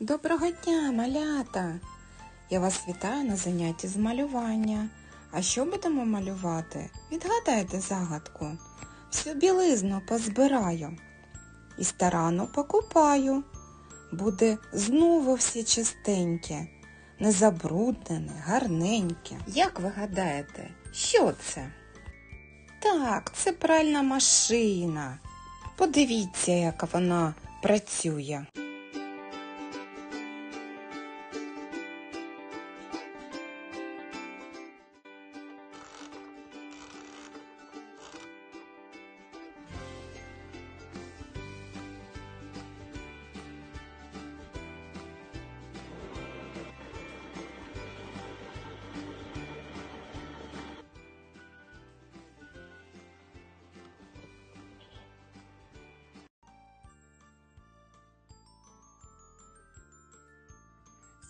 Доброго дня, малята! Я вас вітаю на занятті з малювання. А що будемо малювати? Відгадайте загадку. Всю білизну позбираю і старанно покупаю. Буде знову всі чистеньке, незабруднене, гарненьке. Як ви гадаєте, що це? Так, це пральна машина. Подивіться, як вона працює.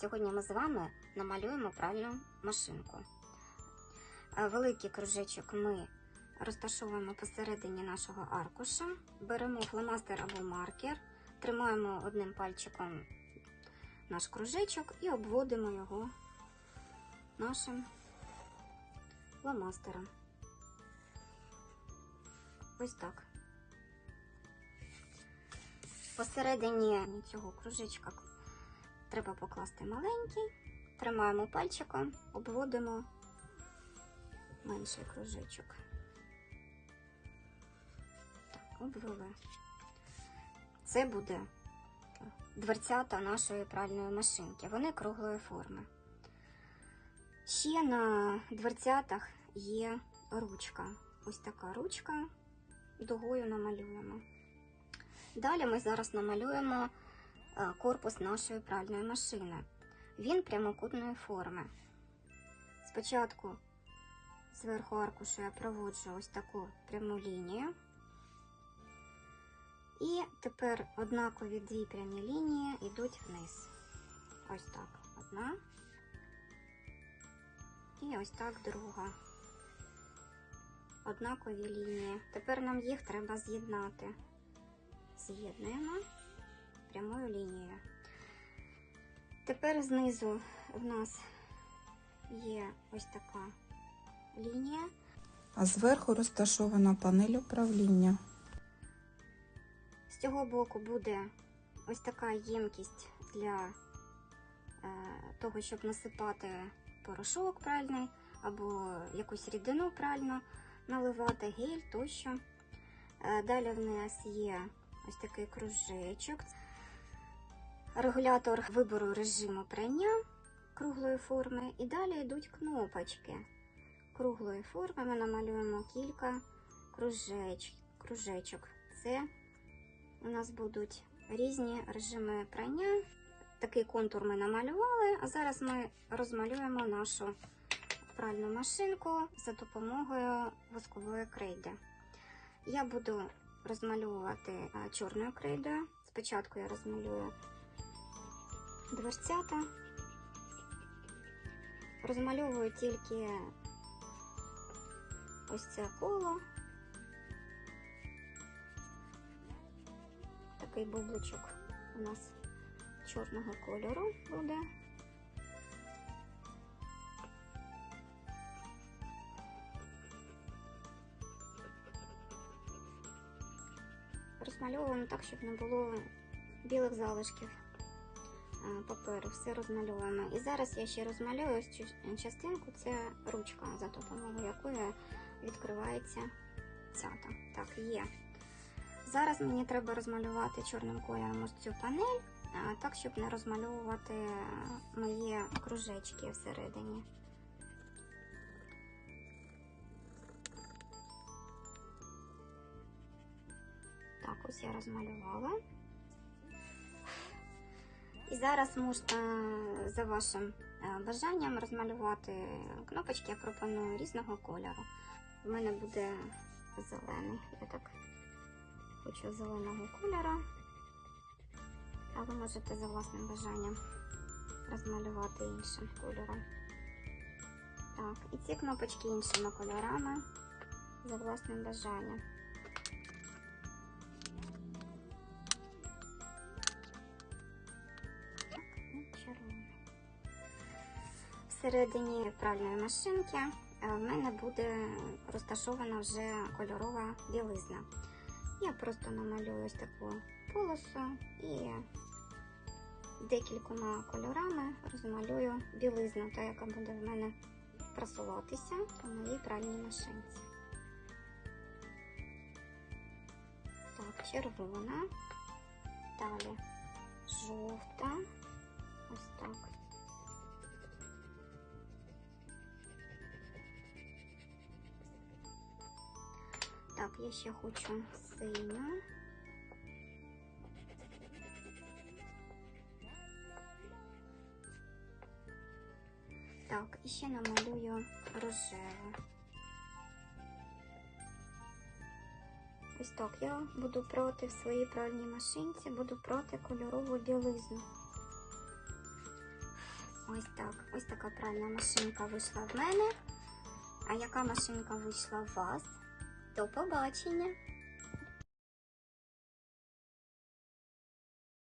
Сьогодні ми з вами намалюємо пральну машинку. Е, Великий кружечок ми розташовуємо посередині нашого аркуша, беремо фломастер або маркер, тримаємо одним пальчиком наш кружечок і обводимо його нашим фломастером. Ось так. Посередині цього кружечка треба покласти маленький, тримаємо пальчиком, обводимо менший кружечок. Так, обвели. Це буде дверцята нашої пральної машинки. Вони круглої форми. Ще на дверцятах є ручка. Ось така ручка, дугою намалюємо. Далі ми зараз намалюємо корпус нашої пральної машини. Він прямокутної форми. Спочатку зверху аркушу я проводжу ось таку пряму лінію. І тепер однакові дві прямі лінії йдуть вниз. Ось так. Одна. І ось так друга. Однакові лінії. Тепер нам їх треба з'єднати. З'єднуємо прямою лінією. Тепер знизу в нас є ось така лінія. А зверху розташована панель управління. З цього боку буде ось така ємкість для е, того, щоб насипати порошок пральний або якусь рідину пральну, наливати гель тощо. Е, далі в нас є ось такий кружечок. Регулятор вибору режиму прання круглої форми. І далі йдуть кнопочки круглої форми. Ми намалюємо кілька кружеч, кружечок. Це у нас будуть різні режими прання. Такий контур ми намалювали, а зараз ми розмалюємо нашу пральну машинку за допомогою воскової крейди. Я буду розмальовувати чорною крейдою. Спочатку я розмалюю дверцята. Розмальовую тільки ось це коло. Такий бубличок у нас чорного кольору буде. Розмальовуємо так, щоб не було білих залишків паперу. Все розмальовуємо. І зараз я ще розмалюю ось частинку, це ручка, за допомогою якої відкривається цята. Так, є. Зараз мені треба розмалювати чорним кольором ось цю панель, так, щоб не розмальовувати мої кружечки всередині. Так, ось я розмалювала. І зараз можна за вашим е, бажанням розмалювати кнопочки. Я пропоную різного кольору. У мене буде зелений. Я так хочу зеленого кольору. А ви можете за власним бажанням розмалювати іншим кольором. Так, і ці кнопочки іншими кольорами за власним бажанням. Посередині пральної машинки е, в мене буде розташована вже кольорова білизна. Я просто намалюю ось таку полосу і декількома кольорами розмалюю білизну, та яка буде в мене прасуватися у моїй пральній машинці. Так, червона, далі жовта, ось. Так, я ще хочу синю. Так, і ще намалюю рожеву. Ось так я буду проти в своїй пральній машинці, буду проти кольорову білизну. Ось так. Ось така пральна машинка вийшла в мене. А яка машинка вийшла в вас? До побачення!